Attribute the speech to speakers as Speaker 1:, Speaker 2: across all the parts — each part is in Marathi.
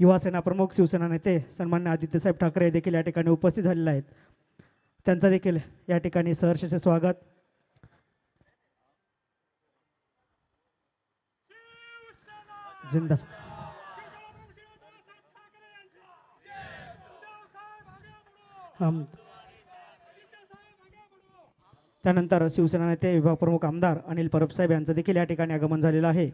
Speaker 1: युवासेना प्रमुख शिवसेना नेते सन्मान्य आदित्यसाहेब ठाकरे देखील या ठिकाणी उपस्थित झालेले आहेत. त्यांचं देखील या ठिकाणी सहर्षचे स्वागत. जिंदा आम त्यानंतर शिवसेना नेते विभाग प्रमुख आमदार अनिल परब साहेब यांचं देखील या ठिकाणी आगमन झालेलं आहे.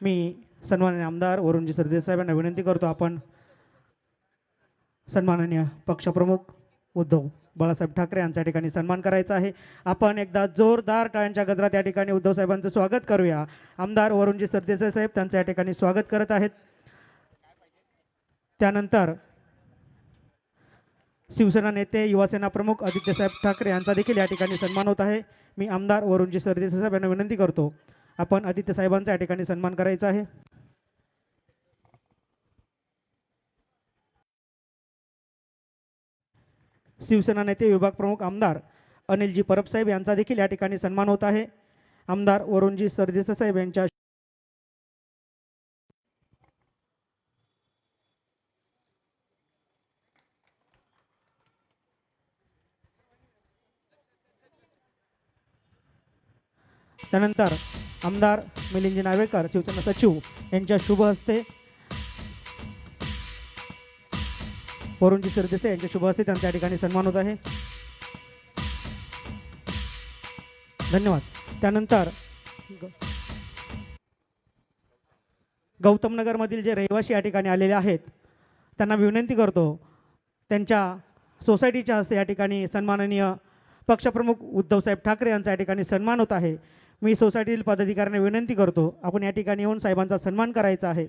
Speaker 1: मी सन्माननीय आमदार वरुणजी सरदेसाहेब यांना विनंती करतो आपण. सन्माननीय पक्षप्रमुख उद्धव बाळासाहेब ठाकरे यांचा या ठिकाणी सन्मान करायचा आहे. आपण एकदा जोरदार टाळ्यांच्या गजरात या ठिकाणी उद्धव साहेबांचं स्वागत करूया. आमदार वरुणजी सरदेसाई साहेब त्यांचं या ठिकाणी स्वागत करत आहेत. त्यानंतर शिवसेना नेते युवासेना प्रमुख आदित्यसाहेब ठाकरे यांचा देखील या ठिकाणी सन्मान होत आहे. मी आमदार वरुणजी सरदेसाई साहेब यांना विनंती करतो आपण आदित्यसाहेबांचा या ठिकाणी सन्मान करायचा आहे. शिवसेना नेते विभाग प्रमुख आमदार अनिलजी परब साहेब यांचा देखील या ठिकाणी सन्मान होत आहे. आमदार वरुणजी सरदेसाहेब यांच्या त्यानंतर आमदार मिलिंदजी नावेकर शिवसेना सचिव यांच्या शुभ हस्ते वरुणजी सरदेसाई यांच्या शुभ असते त्यांच्या या ठिकाणी सन्मान होत आहे. धन्यवाद. त्यानंतर गौतमनगरमधील जे रहिवासी या ठिकाणी आलेले आहेत त्यांना विनंती करतो त्यांच्या सोसायटीच्या हस्ते या ठिकाणी सन्माननीय पक्षप्रमुख उद्धवसाहेब ठाकरे यांचा या ठिकाणी सन्मान होत आहे. मी सोसायटीतील पदाधिकाऱ्यांना विनंती करतो आपण या ठिकाणी येऊन साहेबांचा सन्मान करायचा आहे.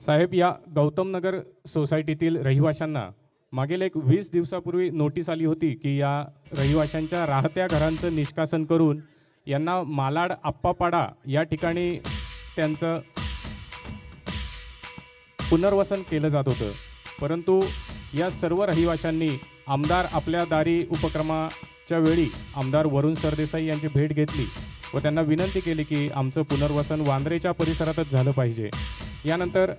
Speaker 2: साहेब या गौतमनगर सोसायटीतील रहिवाशांना मागील एक वीस दिवसापूर्वी नोटीस आली होती की या रहिवाशांच्या राहत्या घरांचं निष्कासन करून यांना मालाड आप्पापाडा या ठिकाणी त्यांचं पुनर्वसन केलं जात होतं. परंतु या सर्व रहिवाशांनी आमदार आपल्या दारी उपक्रमाच्या वेळी आमदार वरुण सरदेसाई यांची भेट घेतली व त्यांना विनंती केली की आमचं पुनर्वसन वांद्रेच्या परिसरातच झालं पाहिजे. यानंतर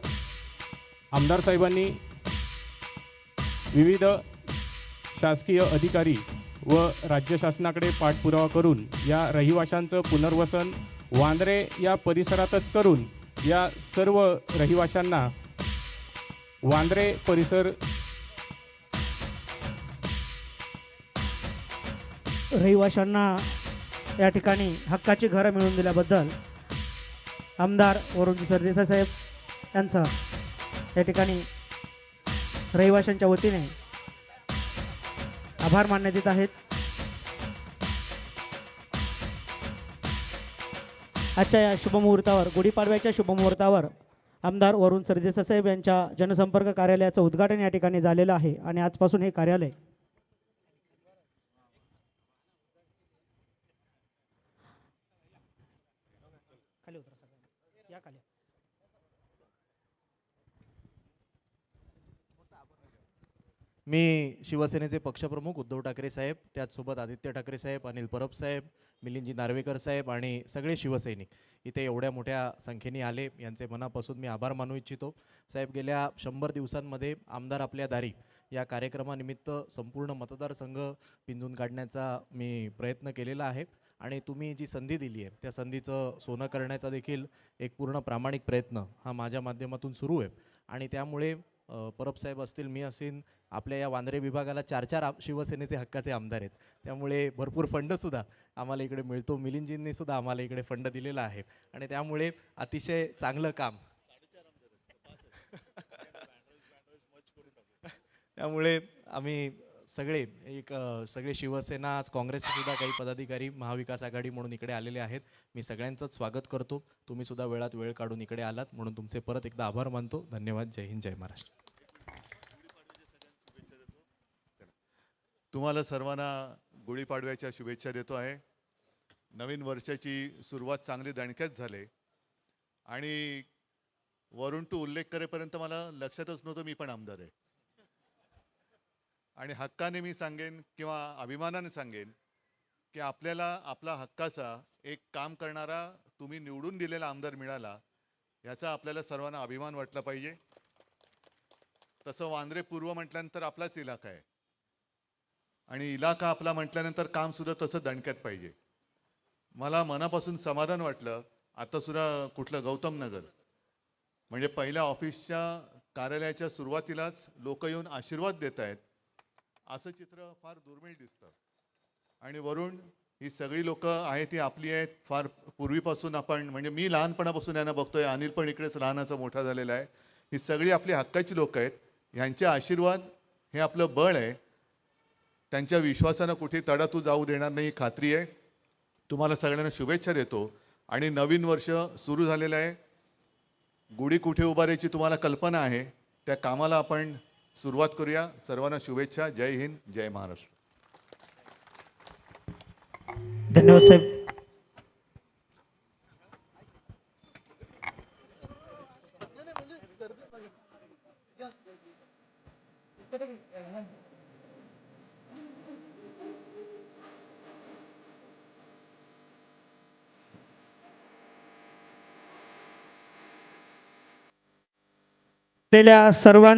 Speaker 2: आमदार साहेबांनी विविध शासकीय अधिकारी व राज्य शासनाकडे पाठपुरावा करून या रहिवाशांचं पुनर्वसन वांद्रे या परिसरातच करून या सर्व रहिवाशांना वांद्रे परिसर
Speaker 1: रहिवाशांना या ठिकाणी हक्काची घरं मिळवून दिल्याबद्दल आमदार वरुणजी सरदेसाई साहेब यांचा या ठिकाणी रहिवाशांच्या वतीने आभार मानण्यात येत आहेत. आजच्या या शुभमुहूर्तावर गुढीपाडव्याच्या शुभमुहूर्तावर आमदार वरुण सरदेसाई साहेब यांच्या जनसंपर्क कार्यालयाचं उद्घाटन या ठिकाणी झालेलं आहे आणि आजपासून हे कार्यालय खाली उतरा सगळ्यांनी या खाली
Speaker 3: मी शिवसेनेचे पक्षप्रमुख उद्धव ठाकरे साहेब त्याचसोबत आदित्य ठाकरे साहेब अनिल परब साहेब मिलिंदजी नार्वेकर साहेब आणि सगळे शिवसैनिक इथे एवढ्या मोठ्या संख्येने आले. यांचे मनापासून मी आभार मानू इच्छितो. साहेब गेल्या शंभर दिवसांमध्ये आमदार आपल्या दारी या कार्यक्रमानिमित्त संपूर्ण मतदारसंघ पिंजून काढण्याचा मी प्रयत्न केलेला आहे आणि तुम्ही जी संधी दिली आहे त्या संधीचं सोनं करण्याचा देखील एक पूर्ण प्रामाणिक प्रयत्न हा माझ्या माध्यमातून सुरू आहे. आणि त्यामुळे परबसाहेब परब साहेब असतील मी असीन आपल्या या वांद्रे विभागाला चार चार शिवसेनेचे हक्काचे आमदार आहेत. त्यामुळे भरपूर फंडसुद्धा आम्हाला इकडे मिळतो. मिलिंदजींनी सुद्धा आम्हाला इकडे फंड दिलेला आहे. आणि त्यामुळे अतिशय चांगलं काम. त्यामुळे आम्ही सगळे एक सगळे शिवसेना आज काँग्रेसचे सुद्धा काही पदाधिकारी महाविकास आघाडी म्हणून इकडे आलेले आहेत. मी सगळ्यांचंच स्वागत करतो. तुम्ही सुद्धा वेळात वेळ काढून इकडे आलात. म्हणून तुमचे परत एकदा आभार मानतो. धन्यवाद. जय हिंद जय महाराष्ट्र.
Speaker 4: तुम्हाला सर्वांना गुढीपाडव्याच्या शुभेच्छा देतो आहे. नवीन वर्षाची सुरुवात चांगली दणक्यात झाली. आणि वरून तू उल्लेख करेपर्यंत मला लक्षातच नव्हतं मी पण आमदार आहे. आणि हक्काने मी सांगेन किंवा अभिमानाने सांगेन की आपल्याला आपला हक्काचा एक काम करणारा तुम्ही निवडून दिलेला आमदार मिळाला याचा आपल्याला सर्वांना अभिमान वाटला पाहिजे. तसं वांद्रे पूर्व म्हटल्यानंतर आपलाच इलाका आहे. आणि इलाका आपला म्हटल्यानंतर काम सुद्धा तसं दणक्यात पाहिजे. मला मनापासून समाधान वाटलं. आता सुद्धा कुठलं गौतम नगर. म्हणजे पहिल्या ऑफिसच्या कार्यालयाच्या सुरुवातीलाच लोक येऊन आशीर्वाद देत आहेत असं चित्र फार दुर्मिळ दिसतं. आणि वरून ही सगळी लोक आहेत ती आपली आहेत. फार पूर्वीपासून आपण म्हणजे मी लहानपणापासून यांना बघतोय. अनिल पण इकडेच लहानाचा मोठा झालेला आहे. ही सगळी आपली हक्काची लोक आहेत. ह्यांचे आशीर्वाद हे आपलं बळ आहे. त्यांच्या विश्वासानं कुठे तडातू जाऊ देणार नाही खात्री आहे. तुम्हाला सगळ्यांना शुभेच्छा देतो. आणि नवीन वर्ष सुरू झालेलं आहे. गुढी कुठे उभारायची तुम्हाला कल्पना आहे त्या कामाला आपण सुरुवात करूया. सर्वांना शुभेच्छा. जय हिंद जय महाराष्ट्र.
Speaker 1: धन्यवाद साहेब. आपल्याला सर्वांना